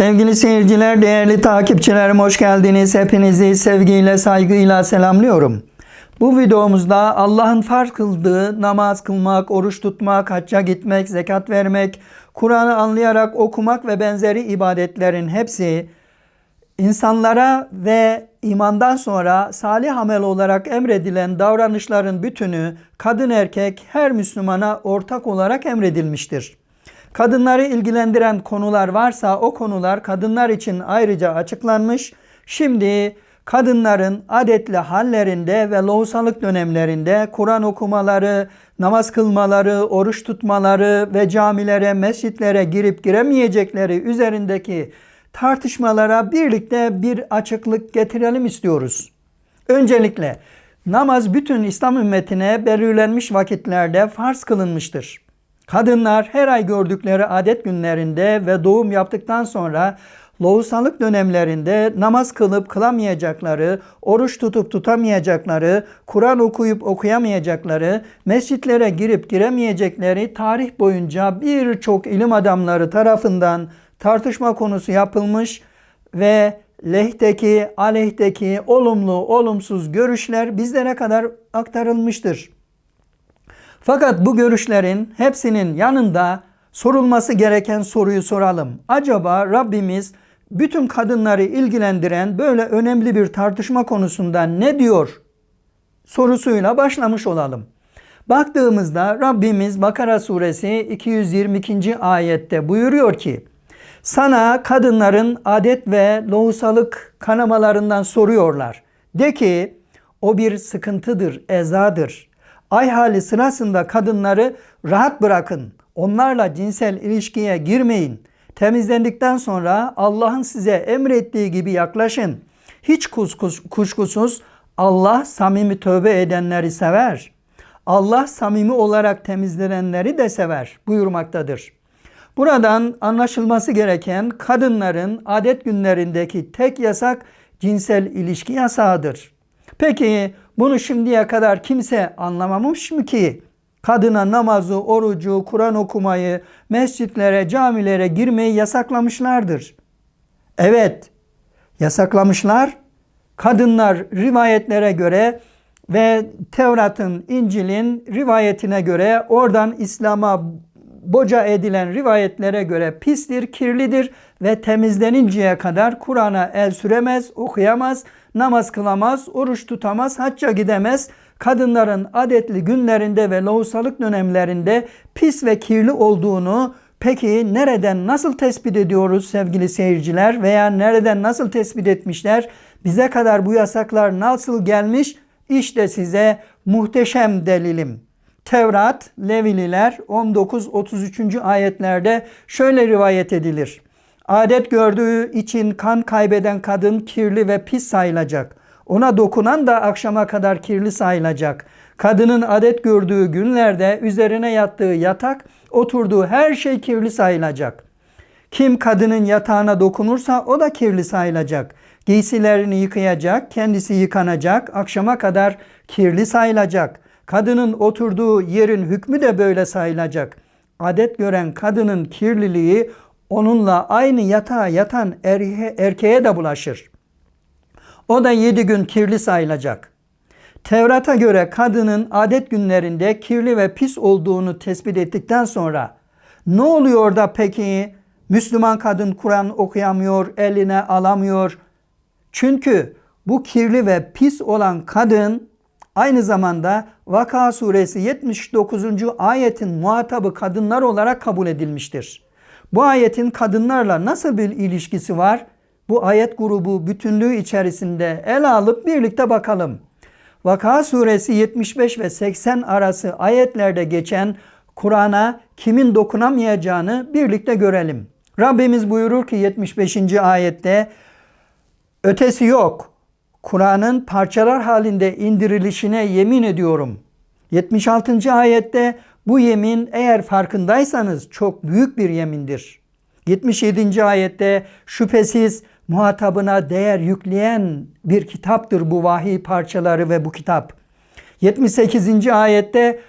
Sevgili seyirciler, değerli takipçilerim hoş geldiniz. Hepinizi sevgiyle, saygıyla selamlıyorum. Bu videomuzda Allah'ın farz kıldığı namaz kılmak, oruç tutmak, hacca gitmek, zekat vermek, Kur'an'ı anlayarak okumak ve benzeri ibadetlerin hepsi insanlara ve imandan sonra salih amel olarak emredilen davranışların bütünü kadın erkek her Müslümana ortak olarak emredilmiştir. Kadınları ilgilendiren konular varsa o konular kadınlar için ayrıca açıklanmış. Şimdi kadınların adetli hallerinde ve lohusalık dönemlerinde Kur'an okumaları, namaz kılmaları, oruç tutmaları ve camilere, mescitlere girip giremeyecekleri üzerindeki tartışmalara birlikte bir açıklık getirelim istiyoruz. Öncelikle namaz bütün İslam ümmetine belirlenmiş vakitlerde farz kılınmıştır. Kadınlar her ay gördükleri adet günlerinde ve doğum yaptıktan sonra lohusalık dönemlerinde namaz kılıp kılamayacakları, oruç tutup tutamayacakları, Kur'an okuyup okuyamayacakları, mescitlere girip giremeyecekleri tarih boyunca birçok ilim adamları tarafından tartışma konusu yapılmış ve lehteki, aleyhteki olumlu, olumsuz görüşler bizlere kadar aktarılmıştır. Fakat bu görüşlerin hepsinin yanında sorulması gereken soruyu soralım. Acaba Rabbimiz bütün kadınları ilgilendiren böyle önemli bir tartışma konusunda ne diyor? Sorusuyla başlamış olalım. Baktığımızda Rabbimiz Bakara suresi 222. ayette buyuruyor ki sana kadınların adet ve lohusalık kanamalarından soruyorlar. De ki o bir sıkıntıdır, ezadır. Ay hali sırasında kadınları rahat bırakın. Onlarla cinsel ilişkiye girmeyin. Temizlendikten sonra Allah'ın size emrettiği gibi yaklaşın. Hiç kuşkus, kuşkusuz Allah samimi tövbe edenleri sever. Allah samimi olarak temizlenenleri de sever buyurmaktadır. Buradan anlaşılması gereken kadınların adet günlerindeki tek yasak cinsel ilişki yasağıdır. Peki bunu şimdiye kadar kimse anlamamış mı ki? Kadına namazı, orucu, Kur'an okumayı, mescitlere, camilere girmeyi yasaklamışlardır. Evet, yasaklamışlar. Kadınlar rivayetlere göre ve Tevrat'ın, İncil'in rivayetine göre oradan İslam'a boca edilen rivayetlere göre pistir, kirlidir ve temizleninceye kadar Kur'an'a el süremez, okuyamaz, namaz kılamaz, oruç tutamaz, hacca gidemez. Kadınların adetli günlerinde ve lohusalık dönemlerinde pis ve kirli olduğunu peki nereden nasıl tespit ediyoruz sevgili seyirciler veya nereden nasıl tespit etmişler? Bize kadar bu yasaklar nasıl gelmiş? İşte size muhteşem delilim. Tevrat, Levililer 19-33. ayetlerde şöyle rivayet edilir. Adet gördüğü için kan kaybeden kadın kirli ve pis sayılacak. Ona dokunan da akşama kadar kirli sayılacak. Kadının adet gördüğü günlerde üzerine yattığı yatak, oturduğu her şey kirli sayılacak. Kim kadının yatağına dokunursa o da kirli sayılacak. Giysilerini yıkayacak, kendisi yıkanacak, akşama kadar kirli sayılacak. Kadının oturduğu yerin hükmü de böyle sayılacak. Adet gören kadının kirliliği onunla aynı yatağa yatan erke erkeğe de bulaşır. O da yedi gün kirli sayılacak. Tevrat'a göre kadının adet günlerinde kirli ve pis olduğunu tespit ettikten sonra ne oluyor da peki Müslüman kadın Kur'an okuyamıyor, eline alamıyor? Çünkü bu kirli ve pis olan kadın aynı zamanda Vaka suresi 79. ayetin muhatabı kadınlar olarak kabul edilmiştir. Bu ayetin kadınlarla nasıl bir ilişkisi var? Bu ayet grubu bütünlüğü içerisinde ele alıp birlikte bakalım. Vaka suresi 75 ve 80 arası ayetlerde geçen Kur'an'a kimin dokunamayacağını birlikte görelim. Rabbimiz buyurur ki 75. ayette ötesi yok. Kur'an'ın parçalar halinde indirilişine yemin ediyorum. 76. ayette bu yemin eğer farkındaysanız çok büyük bir yemindir. 77. ayette şüphesiz muhatabına değer yükleyen bir kitaptır bu vahiy parçaları ve bu kitap. 78. ayette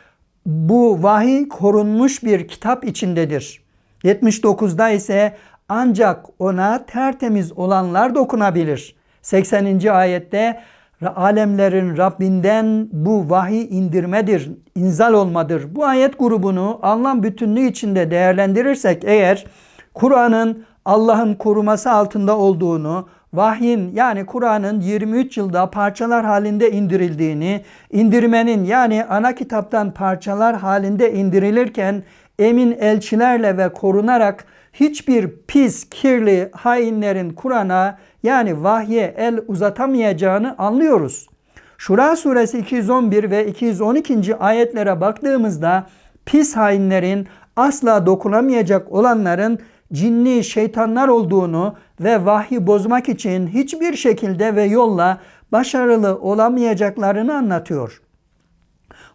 bu vahiy korunmuş bir kitap içindedir. 79'da ise ancak ona tertemiz olanlar dokunabilir. 80. ayette alemlerin Rabbinden bu vahiy indirmedir, inzal olmadır. Bu ayet grubunu anlam bütünlüğü içinde değerlendirirsek eğer Kur'an'ın Allah'ın koruması altında olduğunu, vahyin yani Kur'an'ın 23 yılda parçalar halinde indirildiğini, indirmenin yani ana kitaptan parçalar halinde indirilirken emin elçilerle ve korunarak hiçbir pis, kirli hainlerin Kur'an'a yani vahye el uzatamayacağını anlıyoruz. Şura suresi 211 ve 212. ayetlere baktığımızda pis hainlerin asla dokunamayacak olanların cinni şeytanlar olduğunu ve vahyi bozmak için hiçbir şekilde ve yolla başarılı olamayacaklarını anlatıyor.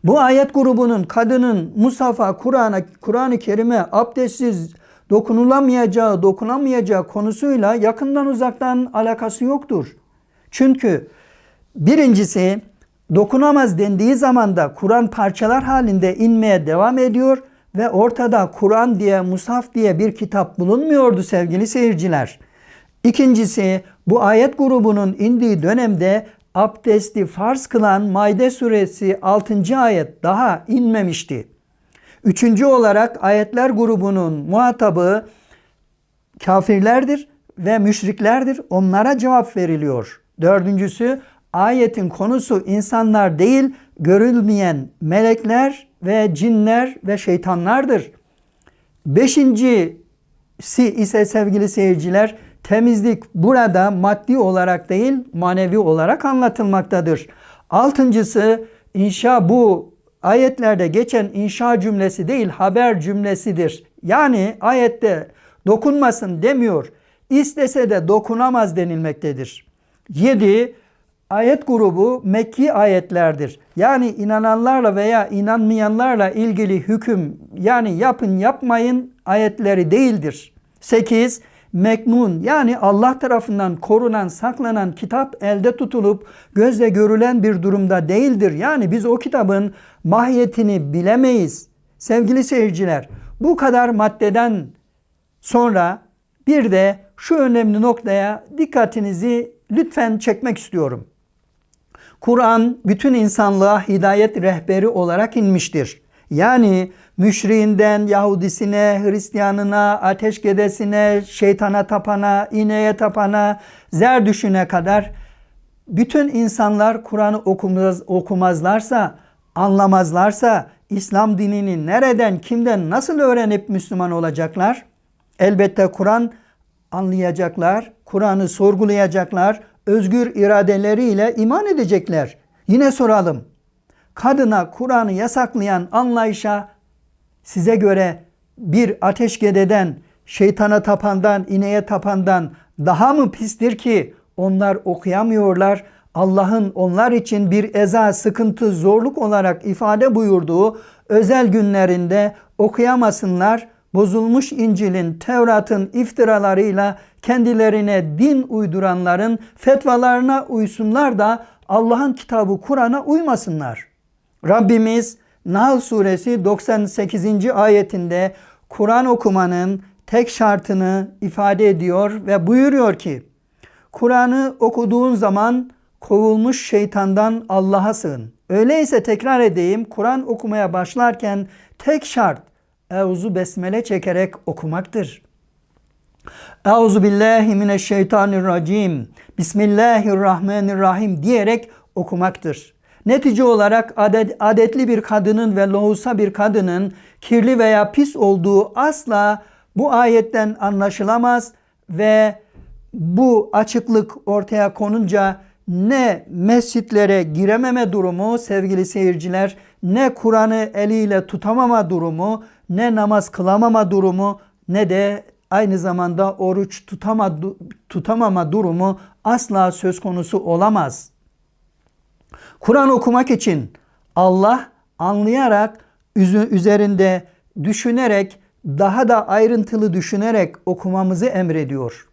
Bu ayet grubunun kadının Musafa, Kur'an'a, Kur'an-ı Kerim'e abdestsiz dokunulamayacağı, dokunamayacağı konusuyla yakından uzaktan alakası yoktur. Çünkü birincisi dokunamaz dendiği zaman da Kur'an parçalar halinde inmeye devam ediyor ve ortada Kur'an diye, Musaf diye bir kitap bulunmuyordu sevgili seyirciler. İkincisi bu ayet grubunun indiği dönemde abdesti farz kılan Maide suresi 6. ayet daha inmemişti. Üçüncü olarak ayetler grubunun muhatabı kafirlerdir ve müşriklerdir. Onlara cevap veriliyor. Dördüncüsü ayetin konusu insanlar değil görülmeyen melekler ve cinler ve şeytanlardır. Beşincisi ise sevgili seyirciler temizlik burada maddi olarak değil manevi olarak anlatılmaktadır. Altıncısı inşa bu ayetlerde geçen inşa cümlesi değil haber cümlesidir. Yani ayette dokunmasın demiyor. İstese de dokunamaz denilmektedir. 7. Ayet grubu Mekki ayetlerdir. Yani inananlarla veya inanmayanlarla ilgili hüküm yani yapın yapmayın ayetleri değildir. 8 meknun yani Allah tarafından korunan, saklanan kitap elde tutulup gözle görülen bir durumda değildir. Yani biz o kitabın mahiyetini bilemeyiz. Sevgili seyirciler, bu kadar maddeden sonra bir de şu önemli noktaya dikkatinizi lütfen çekmek istiyorum. Kur'an bütün insanlığa hidayet rehberi olarak inmiştir. Yani müşriğinden Yahudisine, Hristiyanına, ateşgedesine, şeytana tapana, ineğe tapana, zerdüşüne kadar bütün insanlar Kur'an'ı okumaz, okumazlarsa, anlamazlarsa İslam dinini nereden, kimden, nasıl öğrenip Müslüman olacaklar? Elbette Kur'an anlayacaklar, Kur'an'ı sorgulayacaklar, özgür iradeleriyle iman edecekler. Yine soralım. Kadına Kur'an'ı yasaklayan anlayışa size göre bir ateşgededen, şeytana tapandan, ineğe tapandan daha mı pistir ki onlar okuyamıyorlar? Allah'ın onlar için bir eza, sıkıntı, zorluk olarak ifade buyurduğu özel günlerinde okuyamasınlar. Bozulmuş İncil'in, Tevrat'ın iftiralarıyla kendilerine din uyduranların fetvalarına uysunlar da Allah'ın kitabı Kur'an'a uymasınlar. Rabbimiz Nahl suresi 98. ayetinde Kur'an okumanın tek şartını ifade ediyor ve buyuruyor ki Kur'an'ı okuduğun zaman kovulmuş şeytandan Allah'a sığın. Öyleyse tekrar edeyim Kur'an okumaya başlarken tek şart Euzu besmele çekerek okumaktır. Euzu billahi mineşşeytanirracim. Bismillahirrahmanirrahim diyerek okumaktır. Netice olarak adet, adetli bir kadının ve lohusa bir kadının kirli veya pis olduğu asla bu ayetten anlaşılamaz ve bu açıklık ortaya konunca ne mescitlere girememe durumu sevgili seyirciler, ne Kur'an'ı eliyle tutamama durumu, ne namaz kılamama durumu, ne de aynı zamanda oruç tutama, tutamama durumu asla söz konusu olamaz. Kur'an okumak için Allah anlayarak üzerinde düşünerek daha da ayrıntılı düşünerek okumamızı emrediyor.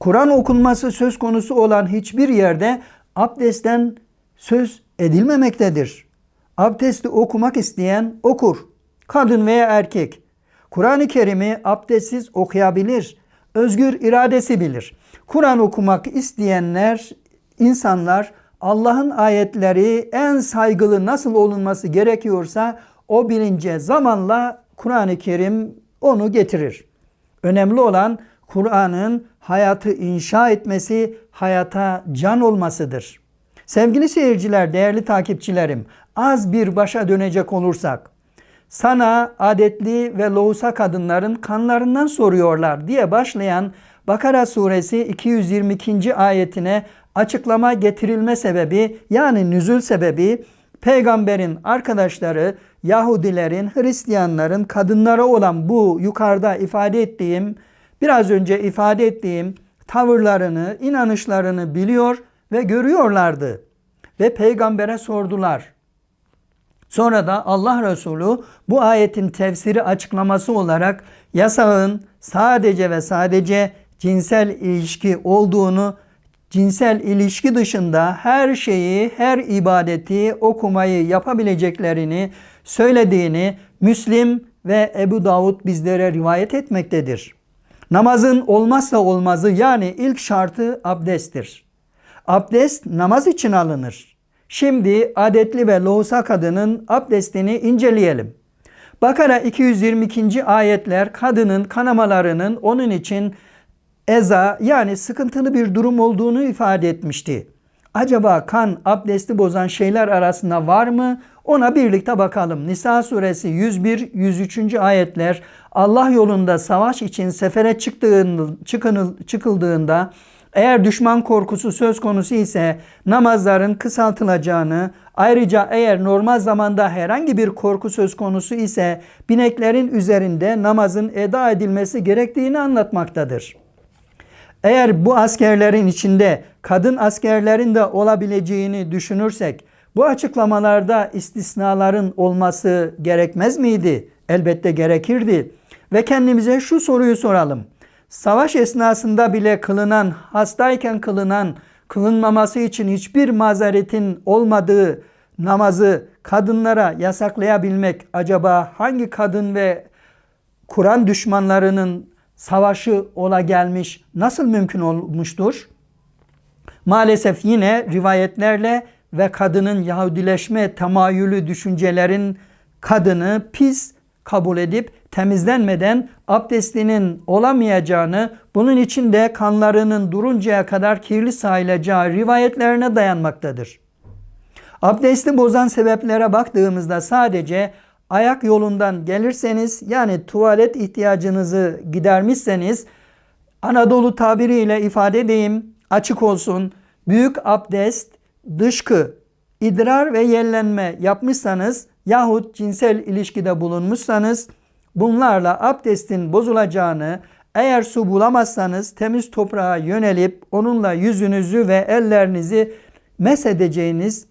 Kur'an okunması söz konusu olan hiçbir yerde abdestten söz edilmemektedir. Abdesti okumak isteyen okur. Kadın veya erkek. Kur'an-ı Kerim'i abdestsiz okuyabilir. özgür iradesi bilir. Kur'an okumak isteyenler, insanlar Allah'ın ayetleri en saygılı nasıl olunması gerekiyorsa o bilince zamanla Kur'an-ı Kerim onu getirir. Önemli olan Kur'an'ın hayatı inşa etmesi, hayata can olmasıdır. Sevgili seyirciler, değerli takipçilerim, az bir başa dönecek olursak, sana adetli ve lohusa kadınların kanlarından soruyorlar diye başlayan Bakara suresi 222. ayetine açıklama getirilme sebebi yani nüzül sebebi peygamberin arkadaşları Yahudilerin, Hristiyanların kadınlara olan bu yukarıda ifade ettiğim, biraz önce ifade ettiğim tavırlarını, inanışlarını biliyor ve görüyorlardı. Ve peygambere sordular. Sonra da Allah Resulü bu ayetin tefsiri açıklaması olarak yasağın sadece ve sadece cinsel ilişki olduğunu, cinsel ilişki dışında her şeyi, her ibadeti okumayı yapabileceklerini söylediğini Müslim ve Ebu Davud bizlere rivayet etmektedir. Namazın olmazsa olmazı yani ilk şartı abdesttir. Abdest namaz için alınır. Şimdi adetli ve lohusa kadının abdestini inceleyelim. Bakara 222. ayetler kadının kanamalarının onun için eza yani sıkıntılı bir durum olduğunu ifade etmişti. Acaba kan abdesti bozan şeyler arasında var mı? Ona birlikte bakalım. Nisa suresi 101-103. ayetler Allah yolunda savaş için sefere çıktığında, çıkıldığında eğer düşman korkusu söz konusu ise namazların kısaltılacağını, ayrıca eğer normal zamanda herhangi bir korku söz konusu ise bineklerin üzerinde namazın eda edilmesi gerektiğini anlatmaktadır. Eğer bu askerlerin içinde kadın askerlerin de olabileceğini düşünürsek bu açıklamalarda istisnaların olması gerekmez miydi? Elbette gerekirdi. Ve kendimize şu soruyu soralım. Savaş esnasında bile kılınan, hastayken kılınan, kılınmaması için hiçbir mazeretin olmadığı namazı kadınlara yasaklayabilmek acaba hangi kadın ve Kur'an düşmanlarının savaşı ola gelmiş nasıl mümkün olmuştur? Maalesef yine rivayetlerle ve kadının Yahudileşme temayülü düşüncelerin kadını pis kabul edip temizlenmeden abdestinin olamayacağını, bunun için de kanlarının duruncaya kadar kirli sayılacağı rivayetlerine dayanmaktadır. Abdesti bozan sebeplere baktığımızda sadece ayak yolundan gelirseniz yani tuvalet ihtiyacınızı gidermişseniz Anadolu tabiriyle ifade edeyim açık olsun. Büyük abdest, dışkı, idrar ve yellenme yapmışsanız yahut cinsel ilişkide bulunmuşsanız bunlarla abdestin bozulacağını eğer su bulamazsanız temiz toprağa yönelip onunla yüzünüzü ve ellerinizi mesedeceğiniz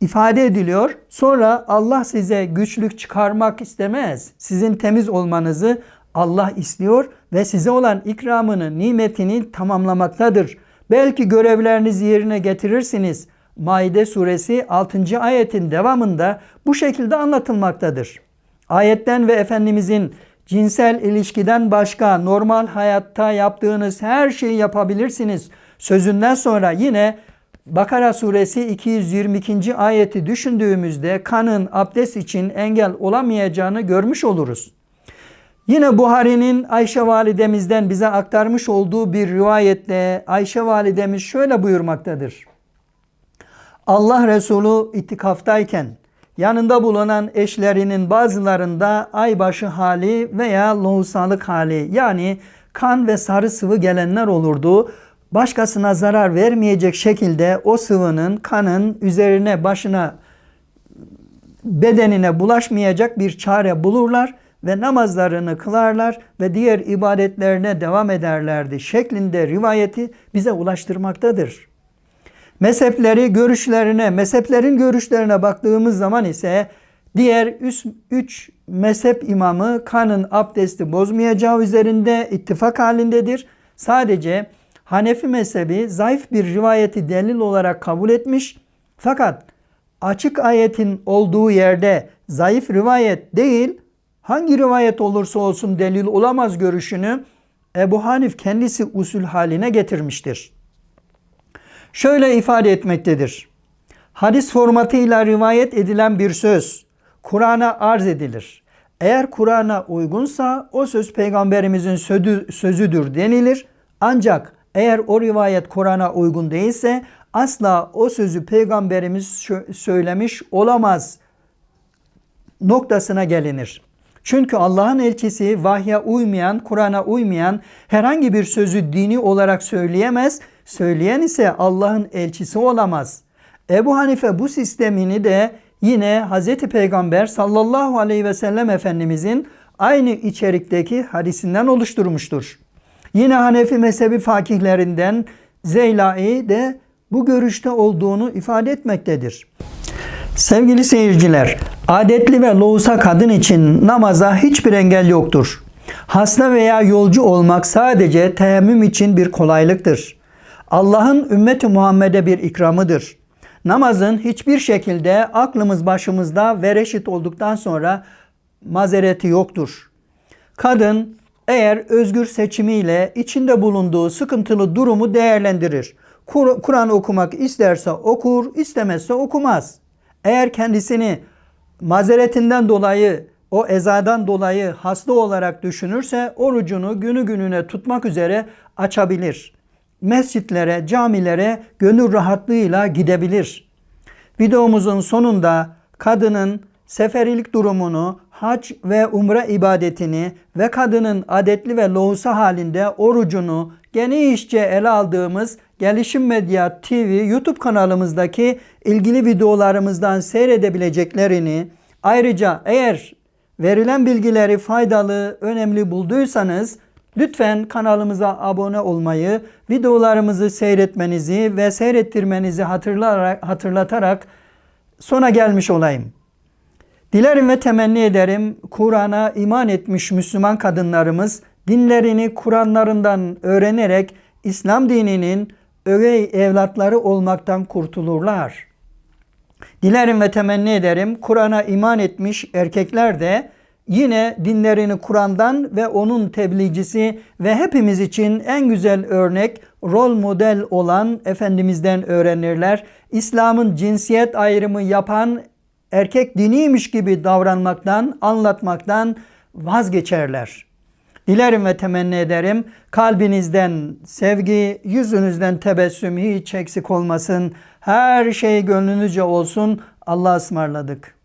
ifade ediliyor. Sonra Allah size güçlük çıkarmak istemez. Sizin temiz olmanızı Allah istiyor ve size olan ikramını, nimetini tamamlamaktadır. Belki görevlerinizi yerine getirirsiniz. Maide suresi 6. ayetin devamında bu şekilde anlatılmaktadır. Ayetten ve Efendimizin cinsel ilişkiden başka normal hayatta yaptığınız her şeyi yapabilirsiniz. Sözünden sonra yine Bakara suresi 222. ayeti düşündüğümüzde kanın abdest için engel olamayacağını görmüş oluruz. Yine Buhari'nin Ayşe validemizden bize aktarmış olduğu bir rivayette Ayşe validemiz şöyle buyurmaktadır. Allah Resulü itikaftayken yanında bulunan eşlerinin bazılarında aybaşı hali veya lohusalık hali yani kan ve sarı sıvı gelenler olurdu başkasına zarar vermeyecek şekilde o sıvının kanın üzerine başına bedenine bulaşmayacak bir çare bulurlar ve namazlarını kılarlar ve diğer ibadetlerine devam ederlerdi şeklinde rivayeti bize ulaştırmaktadır. Mezhepleri görüşlerine, mezheplerin görüşlerine baktığımız zaman ise diğer üç, üç mezhep imamı kanın abdesti bozmayacağı üzerinde ittifak halindedir. Sadece Hanefi mezhebi zayıf bir rivayeti delil olarak kabul etmiş. Fakat açık ayetin olduğu yerde zayıf rivayet değil, hangi rivayet olursa olsun delil olamaz görüşünü Ebu Hanif kendisi usul haline getirmiştir. Şöyle ifade etmektedir. Hadis formatıyla rivayet edilen bir söz Kur'an'a arz edilir. Eğer Kur'an'a uygunsa o söz peygamberimizin sözü, sözüdür denilir. Ancak eğer o rivayet Kur'an'a uygun değilse asla o sözü peygamberimiz söylemiş olamaz noktasına gelinir. Çünkü Allah'ın elçisi vahye uymayan, Kur'an'a uymayan herhangi bir sözü dini olarak söyleyemez. Söyleyen ise Allah'ın elçisi olamaz. Ebu Hanife bu sistemini de yine Hz. Peygamber sallallahu aleyhi ve sellem Efendimizin aynı içerikteki hadisinden oluşturmuştur. Yine Hanefi mezhebi fakihlerinden Zeylai de bu görüşte olduğunu ifade etmektedir. Sevgili seyirciler, adetli ve loğusa kadın için namaza hiçbir engel yoktur. Hasta veya yolcu olmak sadece teyemmüm için bir kolaylıktır. Allah'ın ümmeti Muhammed'e bir ikramıdır. Namazın hiçbir şekilde aklımız başımızda ve reşit olduktan sonra mazereti yoktur. Kadın eğer özgür seçimiyle içinde bulunduğu sıkıntılı durumu değerlendirir. Kur- Kur'an okumak isterse okur, istemezse okumaz. Eğer kendisini mazeretinden dolayı, o ezadan dolayı hasta olarak düşünürse orucunu günü gününe tutmak üzere açabilir. Mescitlere, camilere gönül rahatlığıyla gidebilir. Videomuzun sonunda kadının seferilik durumunu, hac ve umre ibadetini ve kadının adetli ve lohusa halinde orucunu genişçe ele aldığımız Gelişim Medya TV YouTube kanalımızdaki ilgili videolarımızdan seyredebileceklerini ayrıca eğer verilen bilgileri faydalı, önemli bulduysanız lütfen kanalımıza abone olmayı, videolarımızı seyretmenizi ve seyrettirmenizi hatırlatarak sona gelmiş olayım. Dilerim ve temenni ederim Kur'an'a iman etmiş Müslüman kadınlarımız dinlerini Kur'anlarından öğrenerek İslam dininin övey evlatları olmaktan kurtulurlar. Dilerim ve temenni ederim Kur'an'a iman etmiş erkekler de yine dinlerini Kur'an'dan ve onun tebliğcisi ve hepimiz için en güzel örnek, rol model olan Efendimiz'den öğrenirler. İslam'ın cinsiyet ayrımı yapan erkek diniymiş gibi davranmaktan, anlatmaktan vazgeçerler. Dilerim ve temenni ederim kalbinizden sevgi, yüzünüzden tebessüm hiç eksik olmasın. Her şey gönlünüzce olsun. Allah'a ısmarladık.